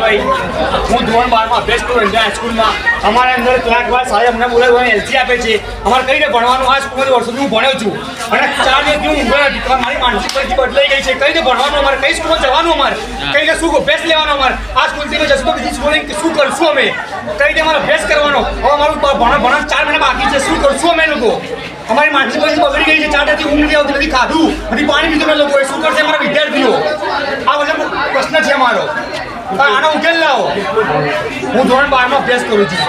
ભાઈ, હું ધોરણ બારમાં અભ્યાસ કરું ઇન્ડિયન હાઈસ્કૂલમાં અમારા અંદર ક્લાર્ક વાર સાહેબ અમને બોલાવવાની એલસી આપે છે. અમારે કઈ રીતે ભણવાનું? આ સ્કૂલમાં વર્ષોથી હું ભણ્યો છું. અને ચાર દિવસથી હું ઊંઘ્યો નથી. મારી માનસિક પરિસ્થિતિ બદલાઈ ગઈ છે. કઈ રીતે ભણવાનું અમારે? કઈ સ્કૂલમાં જવાનું અમારે? કઈ રીતે શું અભ્યાસ લેવાનો અમારે? આ સ્કૂલથી અમે જશું બીજી સ્કૂલે શું કરશું અમે? કઈ રીતે અમારે અભ્યાસ કરવાનો? હવે અમારું ભણ ભણ ચાર મહિના બાકી છે. શું કરશું અમે લોકો? અમારી માનસિક પરિસ્થિતિ બગડી ગઈ છે. ચાર દિવસથી ઊંઘ નથી આવતી નથી ખાધું નથી પાણી પીધું અમે લોકોએ. શું કરશે અમારા વિદ્યાર્થીઓ? આ બધો પ્રશ્ન છે અમારો. તો આનો ઉકેલ લાવો. હું ધોરણ બારમાં અભ્યાસ કરું છું.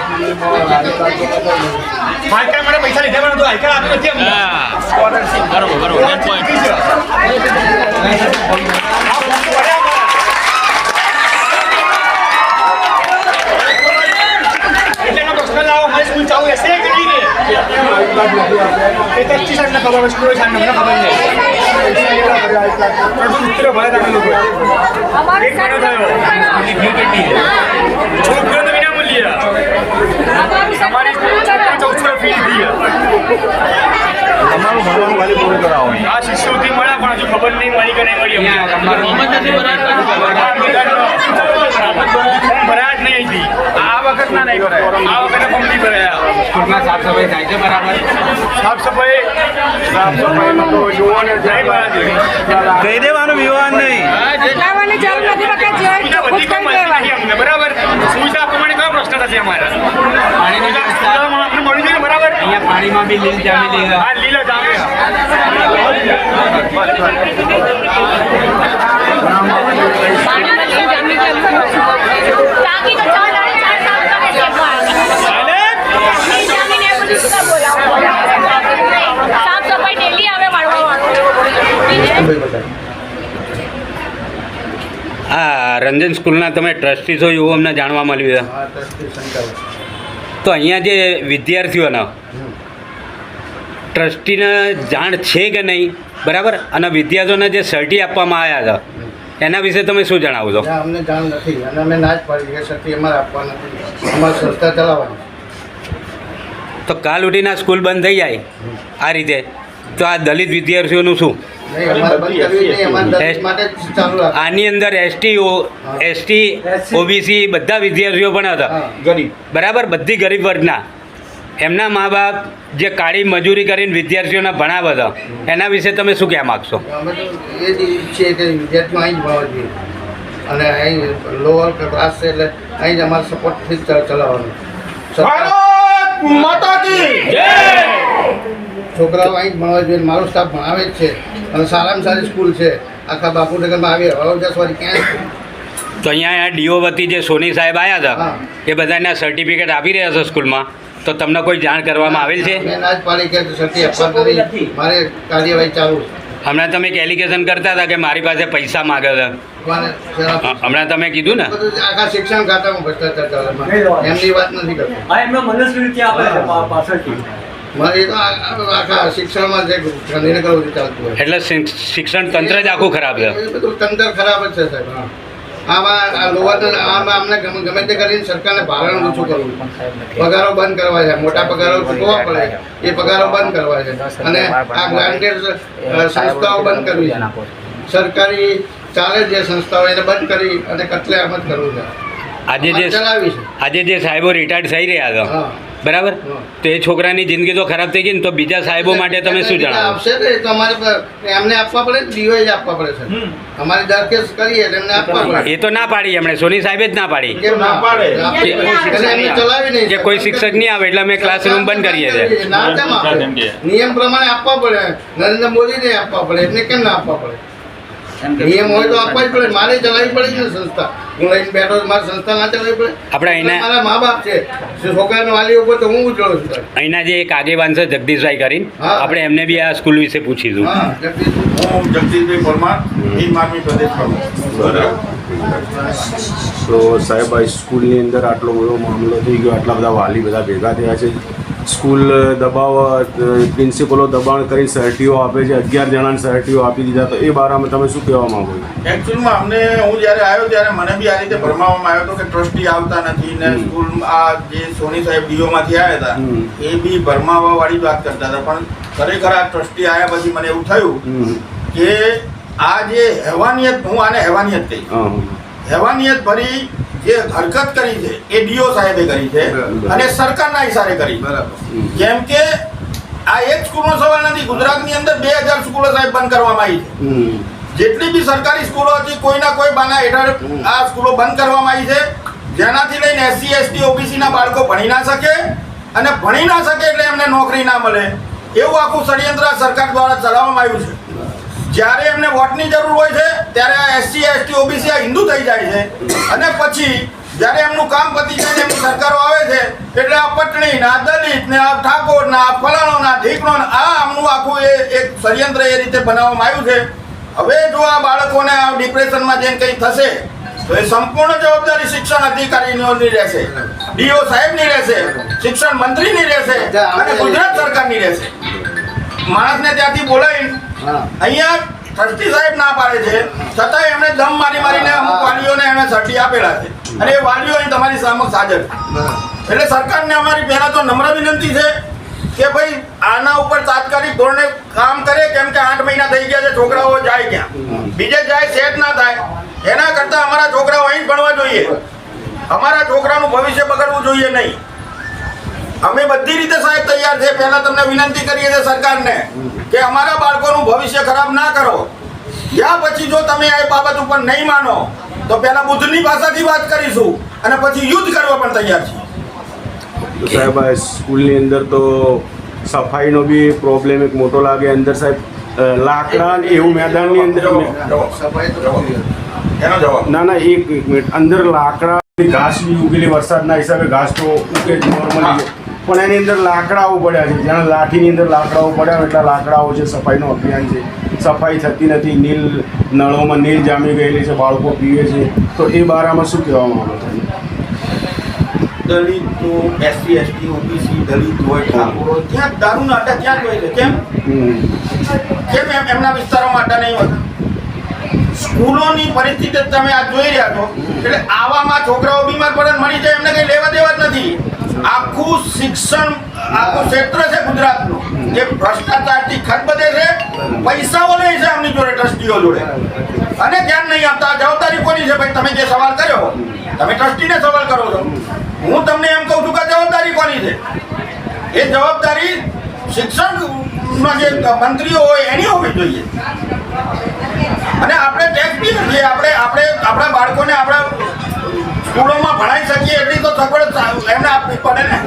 હાઈકાર માટે પૈસા લીધા પણ તો હાઈકાર આપ્યો નથી અમને. બરોબર બરોબર સાહેબને ખબર સાહેબને ખબર નહીં. પણ શું ઉત્તરો ભરે તમે લોકો એક મહિનો થયો સ્કૂલની ફી કેટલી છે? છોકરીઓ તો વિનામૂલ્ય અમારી ચૌદસો ફી લીધી તમારું ભણવાનું ખાલી પૂરું કરાવો આ શિષ્યવૃત્તિ મળ્યા પણ હજુ ખબર નહીં મળી કે નહીં મળી. અમને. ભરાયા જ નહીં. આ વખત ના નહીં ભરાયા. આ વખતે સ્કૂલમાં સાફ સફાઈ થાય છે બરાબર? સાફ સફાઈ? સાફ સફાઈ તો જોવાને નહીં ભરાતી કહી દેવાનું વિવાદ નહીં. બરાબર? સુવિધા માટે કયો પ્રશ્ન થશે અમારા? પાણીની મળી જાય બરાબર? અહીંયા પાણીમાં બી લીલ જામી લીલ. હા લીલો જામે ટાંકી તો ચાર દાડે ચાર સાફ કરે છે પણ. ઈ જામીને એ બધું શું કામ બોલાવો? સાફ સફાઈ ડેલી આવે આ રંજન સ્કૂલના તમે ટ્રસ્ટી છો એવું અમને જાણવા મળ્યું છે. તો અહીંયા જે વિદ્યાર્થીઓના ટ્રસ્ટીને જાણ છે કે નહીં બરાબર? અને વિદ્યાર્થીઓને જે સર્ટી આપવામાં આવ્યા હતા એના વિશે તમે શું જણાવો છો? અમને જાણ નથી. અને અમે ના જ પાડી કે સર્ટી અમારે આપવા નથી. અમારે સંસ્થા ચલાવવાની તો કાલ ઉઠીને આ સ્કૂલ બંધ થઈ જાય. આ રીતે. તો આ દલિત વિદ્યાર્થીઓનું શું? આની અંદર એસટી એસટી ઓબીસી બધા વિદ્યાર્થીઓ પણ હતા. ગરીબ. બરાબર? બધી ગરીબ વર્ગના. એમના મા બાપ જે કાળી મજૂરી કરીને વિદ્યાર્થીઓને ભણાવે હતા એના વિશે તમે શું કહેવા માગશો? એ જ કે વિદ્યાર્થીઓ અહીં જ ભણવા જોઈએ. અને અહીં લોઅર ક્લાસ છે એટલે અહીં જ અમારો સપોર્ટથી ચલાવવાનું. માતા કી. છોકરાઓ અહીં ભણવા જોઈએ મારો સ્ટાફ ભણાવે જ છે. અને સારામાં સારી સ્કૂલ છે. આખા બાપુનગરમાં આવી હવે દસ વાગે ક્યાં તો અહીંયા ડીઓ વતી જે સોની સાહેબ આવ્યા હતા હા. એ બધાના સર્ટિફિકેટ આપી રહ્યા છે સ્કૂલમાં તો તમને કોઈ જાણ કરવામાં આવેલ છે? મેં ના જ પાડી કે સર્ટી આપવા નથી મારે કાર્યવાહી ચાલુ છે. હમણાં તમે એક એલિગેશન કરતા હતા કે મારી પાસે પૈસા માગે છે. હમણાં તમે કીધું ને? આખા શિક્ષણ ખાતામાં ભ્રષ્ટાચાર ચાલે એમની વાત નથી કરતો. હા એમનો મનસ્વી એટલે શિક્ષણ તંત્ર જ આખું ખરાબ છે. બધું તંત્ર ખરાબ જ છે સાહેબ હા. આમાં આ લોવર આમાં અમને ગમે ગમે તે કરીને સરકારને ભારણ ઓછું કરવું. પગારો બંધ કરવા છે. મોટા પગારો ચૂકવવા પડે. એ પગારો બંધ કરવા છે. અને આ ગ્રાન્ટેડ સંસ્થાઓ બંધ કરવી છે. સરકારી ચાલે જે સંસ્થાઓ એને બંધ કરી અને કટલે આમ જ કરવું છે. આજે જે આજે જે સાહેબો રિટાયર્ડ થઈ રહ્યા હતા બરાબર. તો એ છોકરાની જિંદગી તો ખરાબ થઈ ગઈ ને તો બીજા સાહેબો માટે તમે શું જણાવો આપશે ને? તમારે એમને આપવા પડે જ આપવા પડે છે. અમારી દરખાસ્ત કરીએ એમને આપવા પડે. એ તો ના પાડી એમણે. સોની સાહેબે જ ના પાડી. ના પાડે? કે- એટલે એમને ચલાવી નહીં કે કોઈ શિક્ષક નહીં આવે એટલે અમે ક્લાસરૂમ બંધ કરીએ છીએ? નિયમ પ્રમાણે આપવા પડે. નરેન્દ્ર મોદીને આપવા પડે. એમને કેમ ના આપવા પડે? નિયમ હોય તો આપવા જ પડે. મારે ચલાવવી પડે છે ને સંસ્થા. હું લઈને બેઠો મારે સંસ્થા ના ચલાવવી પડે. આપણે અહીંના- મારા મા બાપ છે. છોકરાના વાલી ઉપર તો હું ઉજળું છું. અહીંના જે એક આગેવાન છે જગદીશભાઈ કરીને આપણે એમને બી આ સ્કૂલ વિશે પૂછીશું. હા જગદીશ હું જગદીશભાઈ પરમાર હિન્દ આર્મી પ્રદેશ તો સાહેબ આ સ્કૂલની અંદર આટલો બધો મામલો થઈ ગયો આટલા બધા વાલી બધા ભેગા થયા છે. સ્કૂલ દબાવ પ્રિન્સિપલો દબાણ કરી સર્ટીઓ આપે છે અગિયાર જણાને સર્ટીઓ આપી દીધા. તો એ બારામાં તમે શું કહેવા માંગો છો? એકચ્યુઅલમાં અમને હું જ્યારે આવ્યો ત્યારે મને બી આ રીતે ભરમાવવામાં આવ્યો હતો કે ટ્રસ્ટી આવતા નથી ને. સ્કૂલ આ જે સોની સાહેબ ડીઓમાંથી આવ્યા હતા એ બી ભરમાવા વાળી વાત કરતા હતા. પણ ખરેખર આ ટ્રસ્ટી આવ્યા પછી મને એવું થયું કે આ જે હેવાનિયત હું આને હેવાનિયત કહી. હેવાનિયત ભરી જે હરકત કરી છે એ ડીઓ સાહેબે કરી છે અને સરકારના હિસાબે કરી. જેમ કે આ એક સ્કૂલનો સવાલ નથી ગુજરાતની અંદર બે હજાર સ્કૂલો સાહેબ બંધ કરવામાં આવી છે. જેટલી બી સરકારી સ્કૂલો હતી કોઈના કોઈ બાના હેઠળ આ સ્કૂલો બંધ કરવામાં આવી છે. જેનાથી લઈને એસસી એસટી ઓબીસી ના બાળકો ભણી ના શકે અને ભણી ના શકે એટલે એમને નોકરી ના મળે. એવું આખું ષડયંત્ર સરકાર દ્વારા ચલાવવામાં આવ્યું છે. જ્યારે એમને વોટની જરૂર હોય છે ત્યારે આ એસસી એસટી ઓબીસી આ હિન્દુ થઈ જાય છે. અને પછી જ્યારે એમનું કામ પતી જાય એમની સરકારો આવે છે એટલે આ પટણી ના દલિત ને આ ઠાકોર ના આ ફલાણો ના ઢીકણો આ આમનું આખું એ એક ષડયંત્ર એ રીતે બનાવવામાં આવ્યું છે. હવે જો આ બાળકોને આ ડિપ્રેશનમાં જેમ કંઈ થશે તો એ સંપૂર્ણ જવાબદારી શિક્ષણ અધિકારીની રહેશે. ડીઓ સાહેબની રહેશે શિક્ષણ મંત્રીની રહેશે અને ગુજરાત સરકારની રહેશે. માણસને ત્યાંથી બોલાવી અહીંયા ટ્રસ્ટી સાહેબ ના પાડે છે. છતાંય એમણે દમ મારી મારીને અમુક વાલીઓને એમણે સર્ટી આપેલા છે. અને એ વાલીઓ અહીં તમારી સામે સાજર એટલે સરકારને અમારી પહેલાં તો નમ્ર વિનંતી છે કે ભાઈ આના ઉપર તાત્કાલિક ધોરણે કામ કરે કેમ કે આઠ મહિના થઈ ગયા છે છોકરાઓ જાય ક્યાં? બીજે જાય સેટ ના થાય. એના કરતાં અમારા છોકરાઓ અહીં જ ભણવા જોઈએ. અમારા છોકરાનું ભવિષ્ય બગડવું જોઈએ નહીં. અમે બધી રીતે સાહેબ તૈયાર છે. પહેલા તમને વિનંતી કરીએ છીએ સરકારને કે અમારા બાળકોનું ભવિષ્ય ખરાબ ના કરો. યા પછી જો તમે આ બાબત ઉપર નહીં માનો તો પહેલા બુદ્ધની ભાષાથી વાત કરીશું અને પછી યુદ્ધ કરવા પણ તૈયાર છીએ. સાહેબ સ્કૂલની અંદર તો સફાઈનો બી પ્રોબ્લેમ એક મોટો લાગે. અંદર સાહેબ લાકડા એવું મેદાનની અંદર ના ના એક એક મિનિટ. અંદર લાકડા ઘાસ બી ઉગેલી વરસાદના હિસાબે ઘાસ તો ઉગે નોર્મલી પણ એની અંદર લાકડાઓ પડ્યા છે. જ્યાં લાઠીની અંદર લાકડાઓ પડ્યા એટલા લાકડાઓ છે, સફાઈનું અભિયાન છે. સફાઈ થતી નથી, નીલ નળોમાં નીલ જામી ગયેલી છે, બાળકો પીવે છે. તો એ બારામાં શું કહેવામાં આવે છો? દલિતો, એસસી, એસટી, ઓબીસી, દલિત હોય, ઠાકોરો ત્યાં દારૂના અડ્ડા જ હોય છે? કેમ? કેમ એમ એમના વિસ્તારોમાં અડ્ડા નહીં સ્કૂલોની પરિસ્થિતિ તમે આ જોઈ રહ્યા છો. એટલે આવામાં છોકરાઓ બીમાર પડે મળી જાય એમને કઈ લેવા દેવા જ નથી. આખું શિક્ષણ, આખું ક્ષેત્ર છે ગુજરાતનું. જે ભ્રષ્ટાચારથી ખતબદે છે, પૈસાઓ લે છે આમની જોડે, ટ્રસ્ટીઓ જોડે. અને ધ્યાન નહીં આપતા જવાબદારી કોની છે ભાઈ? તમે જે સવાલ કર્યો, તમે ટ્રસ્ટીને સવાલ કરો છો. હું તમને એમ કહું છું કે જવાબદારી કોની છે? એ જવાબદારી શિક્ષણમાં જે મંત્રીઓ હોય, એની હોવી જોઈએ. અને આપણે ટેક્સ બી નથી આપણે આપણે, આપણા બાળકોને, આપણા સ્કૂલોમાં ભણાવી શકીએ એટલી તો સગવડ એમને આપવી પડે ને.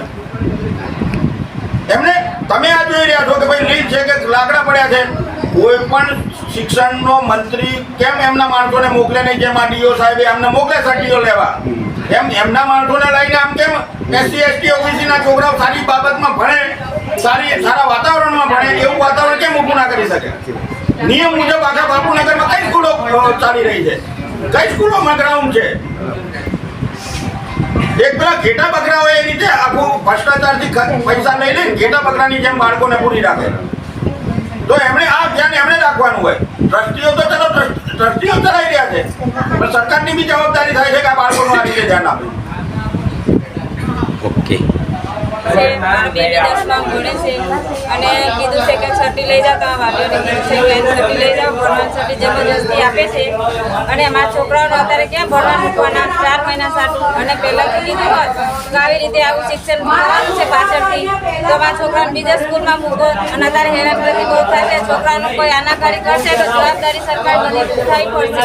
એમને તમે આ જોઈ રહ્યા છો કે ભાઈ લીડ છે કે લાકડા પડ્યા છે. કોઈ પણ શિક્ષણનો મંત્રી કેમ એમના માણસોને મોકલે નહીં? જેમ આ ડીઓ સાહેબે એમને મોકલે સર્ટીઓ લેવા. એમ એમના માણસોને લઈને આમ કેમ એસસી એસટી ઓબીસીના છોકરાઓ સારી બાબતમાં ભણે? સારી સારા વાતાવરણમાં ભણે? એવું વાતાવરણ કેમ ઊભું ના કરી શકે? નિયમ મુજબ આખા બાપુનગરમાં કઈ સ્કૂલો ચાલી રહી છે? કઈ સ્કૂલોમાં ગ્રાઉન્ડ છે? એક પેલા ઘેટા બકરા હોય એ રીતે આખું ભ્રષ્ટાચારથી પૈસા લઈ લઈને ઘેટા બકરાની જેમ બાળકોને પૂરી રાખે. તો એમણે આ ધ્યાન એમણે રાખવાનું હોય. ટ્રસ્ટીઓ તો ચલો ટ્રસ્ટ- ટ્રસ્ટીઓ ચલાવી રહ્યા છે. પણ સરકારની બી જવાબદારી થાય છે કે આ બાળકોનું આ રીતે ધ્યાન આપે. ઓકે છે મારી બેબી દસમાં ભણે છે. અને કીધું છે કે છઠ્ઠી લઈ જાઓ તો આ વાલીઓને કીધું છે કે છઠ્ઠી લઈ જાઓ, ભણવાની છઠ્ઠી જબરજસ્તી આપે છે. અને અમારા છોકરાઓને અત્યારે ક્યાં ભણવા મૂકવાના? ચાર મહિના સાટું અને પહેલાંથી કીધું હોત તો આવી રીતે આવું શિક્ષણ થવાનું છે પાછળથી. તો અમારા છોકરાને બીજા સ્કૂલમાં મૂકો અને અત્યારે હેરાનગતિ બહુ છે. છોકરાનું કોઈ આનાકારી કરશે તો જવાબદારી સરકાર બધી ઉઠાવી પડશે.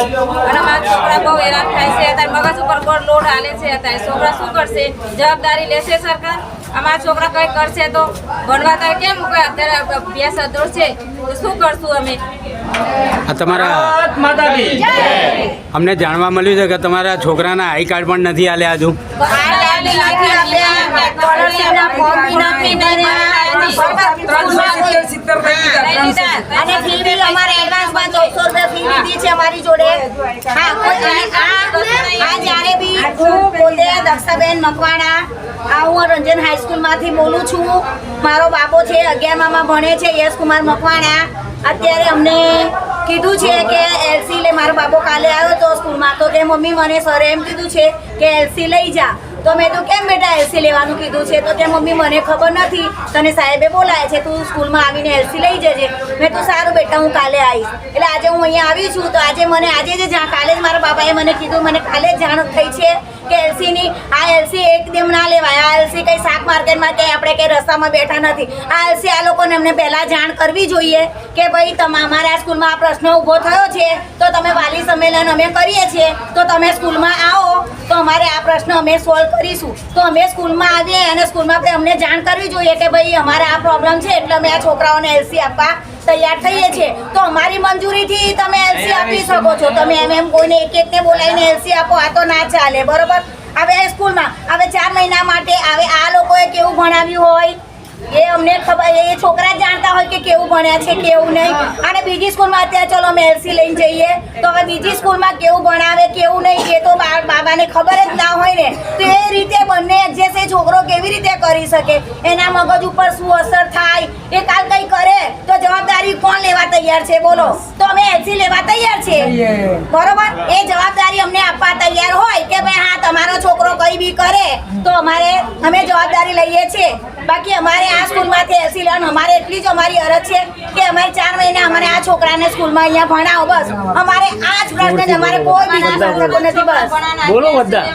અને અમારા છોકરા બહુ હેરાન થાય છે. અત્યારે મગજ ઉપર બહુ લોડ હાલે છે. અત્યારે છોકરા શું કરશે? જવાબદારી લેશે સરકાર? અમારા છોકરા કંઈ કરશે તો ભણવા તો કેમ અત્યારે અભ્યાસ અધૂર છે. તો શું કરશું અમે? આ તમારા અમને જાણવા મળ્યું છે કે તમારા છોકરાના આઈ કાર્ડ પણ નથી આલ્યા હજુ. અને ફી બી અમારે એડવાન્સમાં ચૌદસો રૂપિયા ફી લીધી છે અમારી જોડે. હા આ જ્યારે બી હું પોતે દક્ષાબેન મકવાણા આ હું રંજન હાઈસ્કૂલમાંથી બોલું છું. મારો બાબો છે અગિયારમામાં ભણે છે યશ કુમાર મકવાણા. અત્યારે અમને કીધું છે કે એલસી લે મારો બાબો કાલે આવ્યો હતો સ્કૂલમાં તો કે મમ્મી મને સરે એમ કીધું છે કે એલસી લઈ જા. તો મેં તો કેમ બેટા એલસી લેવાનું કીધું છે? તો કે મમ્મી મને ખબર નથી. તને સાહેબે બોલાય છે, તું સ્કૂલમાં આવીને એલસી લઈ જજે. મેં તો સારું બેટા, હું કાલે આવીશ. એટલે આજે હું અહીંયા આવી છું, તો આજે મને, આજે જ કાલે જ મારા બાબાએ મને કીધું, મને કાલે જ જાણ થઈ છે કે એલસીની આ એલસી એકદમ ના લેવાય. આ એલસી કંઈ શાક માર્કેટમાં કે આપણે કંઈ રસ્તામાં બેઠા નથી. આ એલસી આ લોકોને એમને પહેલાં જાણ કરવી જોઈએ કે ભાઈ તમા, અમારા સ્કૂલમાં આ પ્રશ્ન ઊભો થયો છે, તો તમે વાલી સંમેલન અમે કરીએ છીએ, તો તમે સ્કૂલમાં આવો. તો અમારે આ પ્રશ્ન અમે સોલ્વ કરીશું. તો અમે સ્કૂલમાં આવીએ અને સ્કૂલમાં આપણે અમને જાણ કરવી જોઈએ કે ભાઈ અમારે આ પ્રોબ્લેમ છે એટલે અમે આ છોકરાઓને એલસી આપવા તૈયાર થઈએ છીએ. તો અમારી મંજૂરીથી તમે એલસી આપી શકો છો. તમે એમ એમ કોઈને એક એકને બોલાવીને એલસી આપો આ તો ના ચાલે બરોબર? હવે સ્કૂલમાં હવે ચાર મહિના માટે હવે આ લોકોએ કેવું ભણાવ્યું હોય? એ અમને ખબર એ છોકરા જ જાણતા હોય કે કેવું ભણ્યા છે કેવું નહીં. અને બીજી સ્કૂલમાં અત્યારે ચલો અમે એલસી લઈને જઈએ. તો હવે બીજી સ્કૂલમાં કેવું ભણાવે કેવું નહીં એ તો બાબાને ખબર જ ના હોય ને. તો એ રીતે બંને એડજસ્ટ એ છોકરો કેવી રીતે કરી શકે? એના મગજ ઉપર શું અસર થાય? એ કાલ કંઈ કરે તો જવાબદારી કોણ લેવા તૈયાર છે? બોલો. તો અમે એલસી લેવા તૈયાર છે? બરોબર? એ જવાબદારી અમને આપવા તૈયાર હોય કે ભાઈ હા તમારો છોકરો કઈ બી કરે તો અમારે અમે જવાબદારી લઈએ છીએ. બાકી અમારે આ સ્કૂલમાંથી એસી લેવાનું. અમારે એટલી જ અમારી અરજ છે કે અમારે ચાર મહિના અમારે આ છોકરાને સ્કૂલમાં અહીંયા ભણાવો બસ. અમારે આ જ પ્રશ્ન છે. અમારે કોઈ બીજા શાસકો નથી બસ. બોલો બધા.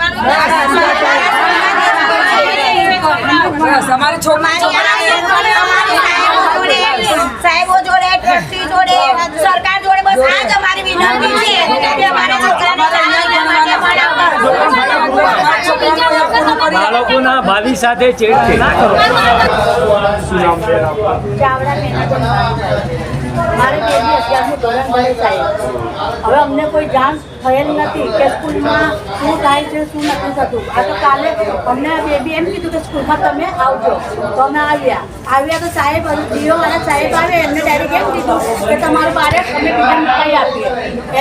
અમારી છોકરી અમારી અમારી સાહેબો જોડે ટ્રસ્ટી જોડે સરકાર જોડે બસ આ જ અમારી વિનંતી છે કે અમારા છોકરાને ચાર મહિના માટે ભણાવો. બાળકોના ભાવિ સાથે છેડછેડ ના કરો. મારે બેબી અગિયારમું ધોરણ ભણે સાહેબ. હવે અમને કોઈ જાણ થયેલ નથી કે સ્કૂલમાં શું થાય છે, શું નથી થતું. આ તો કાલે અમને બેબી એમ કીધું કે સ્કૂલમાં તમે આવજો. તો અમે આવ્યા. આવ્યા તો સાહેબ જીઓ મારા સાહેબ આવે, એમને ડાયરેક્ટ એમ કીધું કે તમારું બાળક અમે બીજા મૂકાઈ આપીએ.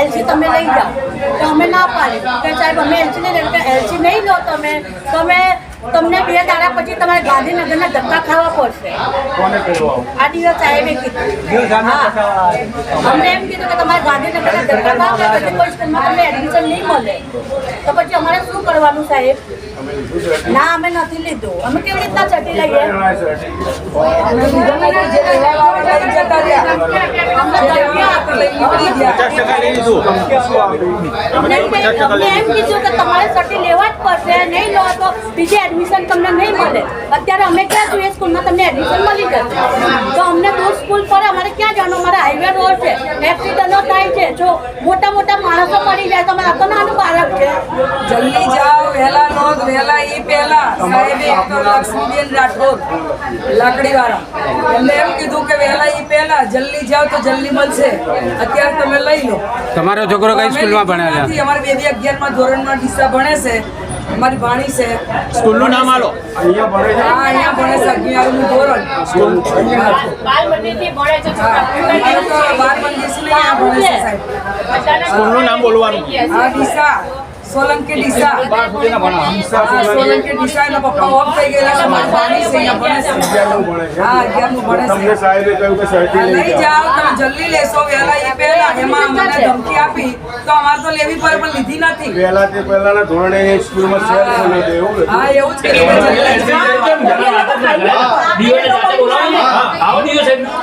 એલસી તમે લઈ જાઓ. તો અમે ના પાડી. કે સાહેબ, અમે એલસી નહીં લઈએ એલસી નહીં લો તમે. તમે તમને બે દાડા પછી તમારે ગાંધીનગરના ધક્કા ખાવા પડશે. આ દિવસ સાહેબે કીધું. અમને એમ કીધું કે તમારે ગાંધીનગરના ધક્કા ખાવા કોઈ સ્કૂલમાં તમને એડમિશન નહીં મળે. તો પછી અમારે શું કરવાનું સાહેબ? ના અમે નથી લીધું. અમે કેવી રીતના ચટી લઈએ? એમ કીધું કે તમારે સર્ટી લેવા જ પડશે. નહીં લો તો બીજે એડમિશન તમને નહીં મળે. અત્યારે અમે ક્યાં જોઈએ સ્કૂલમાં તમને એડમિશન મળી જશે. તો અમને દૂર સ્કૂલ પર અમારે ક્યાં જવાનું? અમારે હાઈવે રોડ છે. એક્સિડન્ટો થાય છે. જો મોટા મોટા માણસો પડી જાય તો અમારે તો નાનું બાળક છે. જલ્દી વહેલા ઈ પહેલા સાહેબે એક તો લક્ષ્મીબેન રાઠોડ લાકડીવાળા. એમને એમ કીધું કે વહેલા એ પહેલા જલ્દી જાઓ તો જલ્દી મળશે. અત્યારે તમે લઈ લો. તમારો છોકરો કઈ સ્કૂલમાં ભણે છે? અમારી બેબી અગિયારમાં ધોરણમાં ડીસા ભણે છે. અમારી ભાણી છે. સ્કૂલનું નામ આલો. અહીંયા ભણે છે. હા અહીંયા ભણે છે અગિયારમું ધોરણ. બાલ મંદિરથી ભણે છે બાર મંદિર અહીંયા ભણે છે સાહેબ. સ્કૂલનું નામ બોલવાનું. હા ડીસા. સોલંકી દિશા. સોલંકી દિશા એના પપ્પા ઓફ થઈ ગયેલા છે મારી ભાણી છે અહીંયા ભણે છે. અગિયારમું ભણે છે. હા અગિયારમું ભણે તમને સાહેબે કહ્યું કે સર્ટી લઈ લઈ જાઓ. તમે જલ્દી લેશો. વહેલા એ પહેલા એમાં અમને ધમકી આપી તો અમારે તો લેવી પડે પણ લીધી નથી. પહેલા તે પહેલાના ધોરણે એ સ્કૂલમાં શેર થયું એવું હા એવું જ કે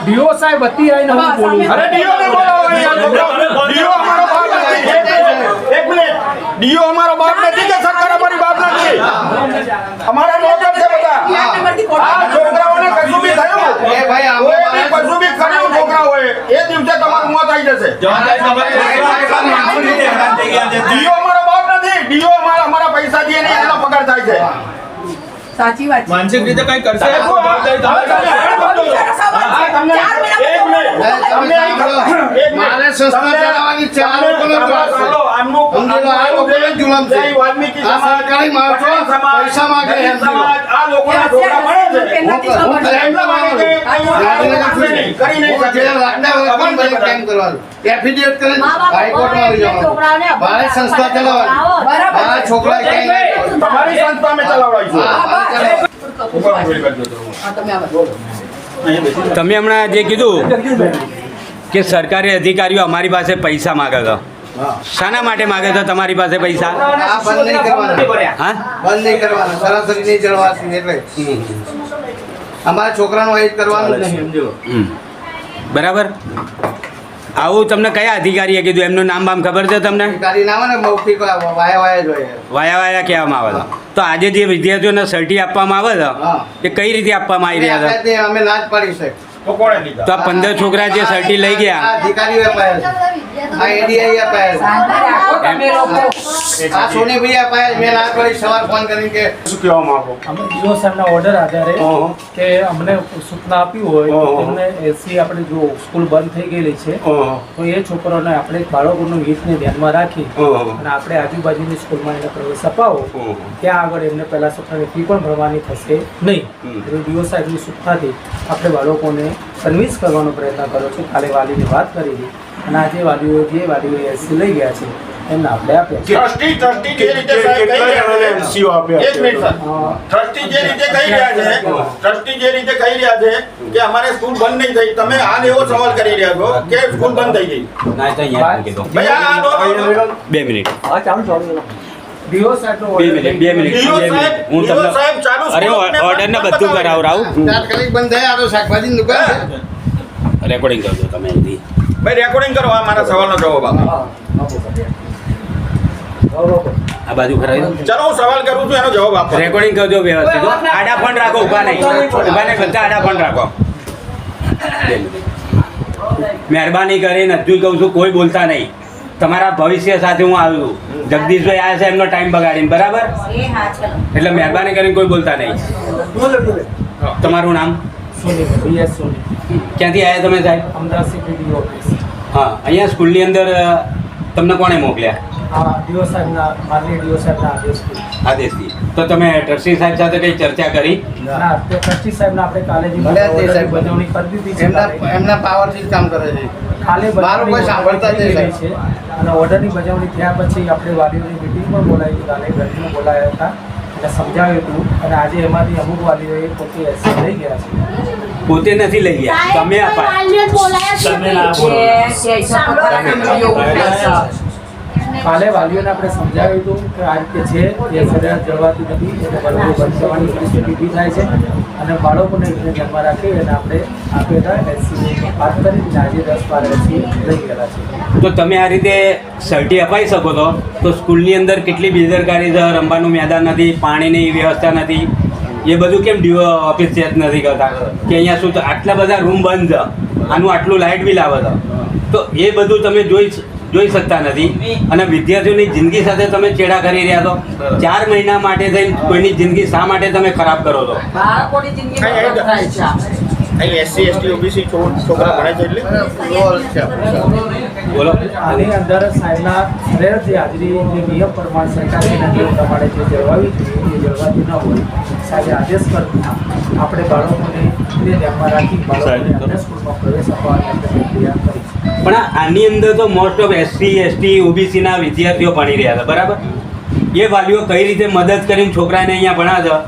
ડીઓ સાહેબ હતી આવીને હું બોલું. અરે ડીઓ ને બોલાવો. ડીઓ અમારો ભાગ નથી એક મિનિટ, એક મિનિટ ડીઓ અમારો બાપ નથી કે સરકાર અમારી બાપ નથી? અમારા નોકર છે બધા. આ છોકરાઓને કશું બી થયું. એ ભાઈ કોઈ કશું બી કર્યું છોકરાઓએ એ દિવસે તમારું મોત આવી જશે. ડીઓ અમારો બાપ નથી. ડીઓ અમારા અમારા પૈસાથી એને એનો પગાર થાય છે. સાચી વાત માનસિક રીતે કઈ કરશે? મારે સંસ્થા ચલાવવાની છે, લોકોનો ત્રાસ છે. સમજેલો, આ લોકોનો જ જુલમ છે. આ સરકારી માણસો પૈસા માંગે એમ છોકરા મા સંસ્થા. તમારી ચલાવવાનું. તમે હમણાં જે કીધું કે સરકારી અધિકારીઓ અમારી પાસે પૈસા માગે તો શાના માટે માગે તો તમારી પાસે પૈસા? અમારા છોકરાનું એ કરવાનું. બરાબર? આવું તમને કયા અધિકારીએ કીધું? એમનું નામ બામ ખબર છે તમને? વાયા વાયા કહેવામાં આવે છે. તો આજે જે વિદ્યાર્થીઓને સર્ટી આપવામાં આવે. છે એ કઈ રીતે આપવામાં આવી રહ્યા છે? અમે ના જ પાડી છે. તો કોણે લીધા. તો પંદર છોકરા જે સર્ટી લઈ ગયા. અધિકારીઓ આ એડીઆઈ અપાયા આ સોનીભાઈ અપાયા મેં ના પાડી સવાર ફોન કરીને કે શું કહેવા માંગો? અમે ડીઓ સાહેબના ઓર્ડર આધારે કે અમને સૂચના આપી હોય એમને એસી આપણે જો સ્કૂલ બંધ થઈ ગયેલી છે તો એ છોકરાઓને આપણે બાળકોનું હિતને ધ્યાનમાં રાખી અને આપણે આજુબાજુની સ્કૂલમાં એને પ્રવેશ અપાવો. ત્યાં આગળ એમને પહેલા છોકરાની ફી પણ ભરવાની થશે નહીં. દિવસ એટલે ડીઓ સાહેબની સૂચનાથી આપણે બાળકોને કન્વિન્સ કરવાનો પ્રયત્ન કર્યો છે. કાલે વાલીની વાત કરી હતી અને આજે વાલીઓ જે વાલીઓ એસસી લઈ ગયા છે એમને આપણે આપ્યા ટ્રસ્ટી ટ્રસ્ટી જે રીતે સાહેબ કહી રહ્યા છે MCO આપ્યા એક મિનિટ ટ્રસ્ટી જે રીતે કહી રહ્યા છે ટ્રસ્ટી જે રીતે કહી રહ્યા છે કે અમારે સ્કૂલ બંધ નહીં થઈ. તમે આ એવો સવાલ કરી રહ્યા છો કે સ્કૂલ બંધ થઈ ગઈ? બે મિનિટ. ડીઓ સાહેબનો બે મિનિટ બે મિનિટ ડીઓ બે મિનિટ. હું તમને અરે ઓર્ડર ને બંધ બતાવે. કરાવરાવું તાત્કાલિક બંધ થાય આ તો શાકભાજી દુકાન છે. રેકોર્ડિંગ કરજો તમે ભાઈ રેકોર્ડિંગ કરો આ મારા સવાલનો જવાબ આપો. આ બાજુ ખરાવી ચાલો હું સવાલ કરું છું એનો જવાબ આપો. રેકોર્ડિંગ કરજો વ્યવસ્થિત આડા ફંડ રાખો ઊભા નહીં. ઊભા નહીં બધા આડા ફંડ રાખો. મહેરબાની કરીને હજુ કહું છું કોઈ બોલતા નહીં. તમારા ભવિષ્ય સાથે હું આવ્યું છું. જગદીશભાઈ આવ્યા છે એમનો ટાઈમ બગાડીને બરાબર? એ એટલે મહેરબાની કરીને કોઈ બોલતા નહીં. તમારું નામ? સોની. બીએસ સોની. ક્યાંથી આવ્યા તમે સાહેબ? અમદાવાદ હા અહીંયા સ્કૂલની અંદર તમને કોણે મોકલ્યા? આદેશથી. તો તમે ટ્રસ્ટી સાહેબ સાથે કઈ ચર્ચા કરી? ના તો ટ્રસ્ટી સાહેબને આપણે કાલે જે ભલે તે સાહેબ. બજવણી કરી દીધી છે એમના એમના પાવરથી જ કામ કરે છે. ખાલી મારું કોઈ સાંભળતા જ નહીં, છે. અને ઓર્ડરની બજવણી થયા પછી આપણે વાલીઓની મિટિંગ પણ બોલાવી હતી કાલે ઘરમાં બોલાવ્યા હતા. અને સમજાવ્યું હતું. અને આજે એમાંથી અમુક વાલીઓએ પોતે એસી લઈ ગયા છે. પોતે નથી લઈ ગયા. તમે અપાય કાલે વાલીઓને આપણે સમજાવ્યું હતું કે આ રીતે છે, એ ફરિયાદ જળવાતી નથી એટલે બાળકો બંધ પરિસ્થિતિ ઊભી થાય છે. અને બાળકોને એટલે ધ્યાનમાં રાખી અને આપણે આપેલા એસી વાત કરીને આજે દસ બાર એસસી લઈ ગયેલા છે. તો તમે આ રીતે સર્ટી અપાઈ શકો છો તો સ્કૂલની અંદર કેટલી બેદરકારી છે? રમવાનું મેદાન નથી, પાણીની વ્યવસ્થા નથી. એ બધું કેમ ઓફિસ ચેક નથી કરતા? કે અહીંયા શું તો આટલા બધા રૂમ બંધ છે. આનું આટલું લાઇટ બિલ આવે છે. તો એ બધું તમે જોઈ જોઈ શકતા નથી. અને વિદ્યાર્થીઓની જિંદગી સાથે તમે ચેડા કરી રહ્યા છો. ચાર મહિના માટે થઈને કોઈની જિંદગી શા માટે તમે ખરાબ કરો છો? એસસી એસટી ઓબીસી છોકરા ભણે છે એટલે? બોલો. આની અંદર સાહેબના ફરજની હાજરી જે નિયમ પ્રમાણે સરકારના નિયમ પ્રમાણે જે જળવાવી જોઈએ એ જળવાતી ન હોય. સાહેબે આદેશ કરતા આપણે બાળકોને ધ્યાનમાં રાખી બાળકોને સ્કૂલમાં પ્રવેશ આપવાની આપણે પ્રક્રિયા કરી પણ આની અંદર તો મોસ્ટ ઓફ એસસી એસટી ઓબીસીના વિદ્યાર્થીઓ ભણી રહ્યા હતા બરાબર? એ વાલીઓ કઈ રીતે મદદ કરીને છોકરાને અહીંયા ભણાવે?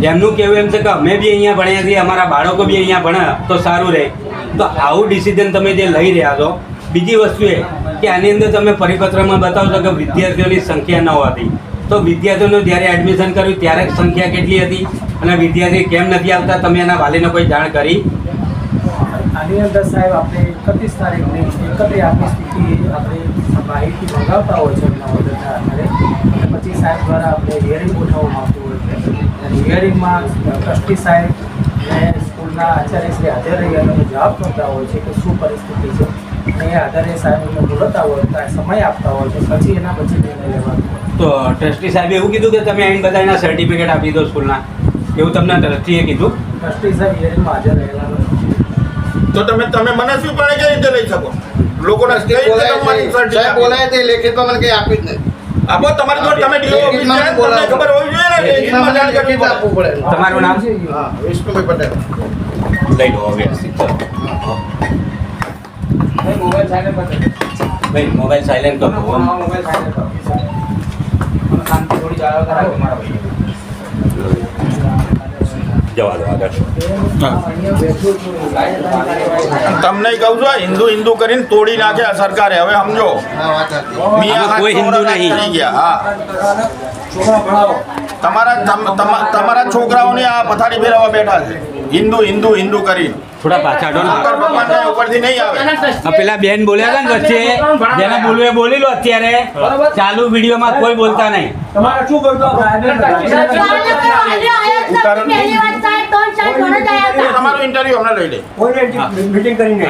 છે એમનું કહેવું એમ છે કે અમે બી અહીંયા ભણ્યા છીએ અમારા બાળકો બી અહીંયા ભણે તો સારું રહે. તો આવું ડિસિઝન તમે જે લઈ રહ્યા છો બીજી વસ્તુ એ કે આની અંદર તમે પરિપત્રમાં બતાવશો કે વિદ્યાર્થીઓની સંખ્યા ન હોતી તો વિદ્યાર્થીઓનું જ્યારે એડમિશન કર્યું, ત્યારે સંખ્યા કેટલી હતી અને વિદ્યાર્થી કેમ નથી આવતા, તમે એના વાલીને કોઈ જાણ કરી? આની અંદર સાહેબ, આપણે એકત્રીસ તારીખની એકત્રીસ આપણી આપણે માહિતી મંગાવતા હોય છે એમના ઓર્ડરના આધારે. પછી સાહેબ દ્વારા આપણે હિયરિંગ ગોઠવવામાં આવતું હોય છે. અને હિયરિંગમાં ટ્રસ્ટી સાહેબ અને સ્કૂલના આચાર્યશ્રી હાજર રહી જવાબ કરતા હોય છે કે શું પરિસ્થિતિ છે. અને એ આધારે સાહેબ અમને બોલતા હોય સમય આપતા હોય છે. પછી એના પછી નિર્ણય લેવાનો. હોય તો ટ્રસ્ટી સાહેબે એવું કીધું કે તમે આઈને બધાના સર્ટિફિકેટ આપી દો સ્કૂલના એવું તમને ટ્રસ્ટીએ કીધું? ટ્રસ્ટી સાહેબ હિયરિંગમાં હાજર રહેલા તો તમે તમે મને શું પણ કે રીતે લઈ શકો? લોકોના કઈ રીતે બોલાય તમારી છે. સર્ટી બોલાય તે લેખિતમાં મને કંઈ આપ્યું જ નહીં. આપો તમારે તમે ડીઓ છે, બોલાવો. ખબર હોવી જોઈએ ને જાણ કરવી આપવું પડે. તમારું નામ? હા વિષ્ણુભાઈ પટેલ. લઈ લો વ્યવસ્થિત મોબાઈલ ભાઈ સાયલેન્ટ કરો મોબાઈલ સાહેબ થોડી જાળવ કરાવી મારા ભાઈ. જવા દો આગળ. તમને કહું છું હિન્દુ હિન્દુ કરીને તોડી નાખે આ સરકારે. હવે સમજો. કોઈ હિન્દુ નહીં. થઈ ગયા હા. છોકરા તમારા તમારા છોકરાઓને આ પથારી ફેરવવા બેઠા છે. હિન્દુ હિન્દુ હિન્દુ કરી થોડા પાછા હટો ઉપરથી નહીં આવે. આ પેલા બેન બોલ્યા હતા ને વચ્ચે જેને બોલવું એ બોલી લો અત્યારે. ચાલુ વિડીયોમાં કોઈ બોલતા નહીં. તમારે શું કરતો તમારું ઇન્ટરવ્યુ હમણાં લઈ લે. મીટિંગ કરીને.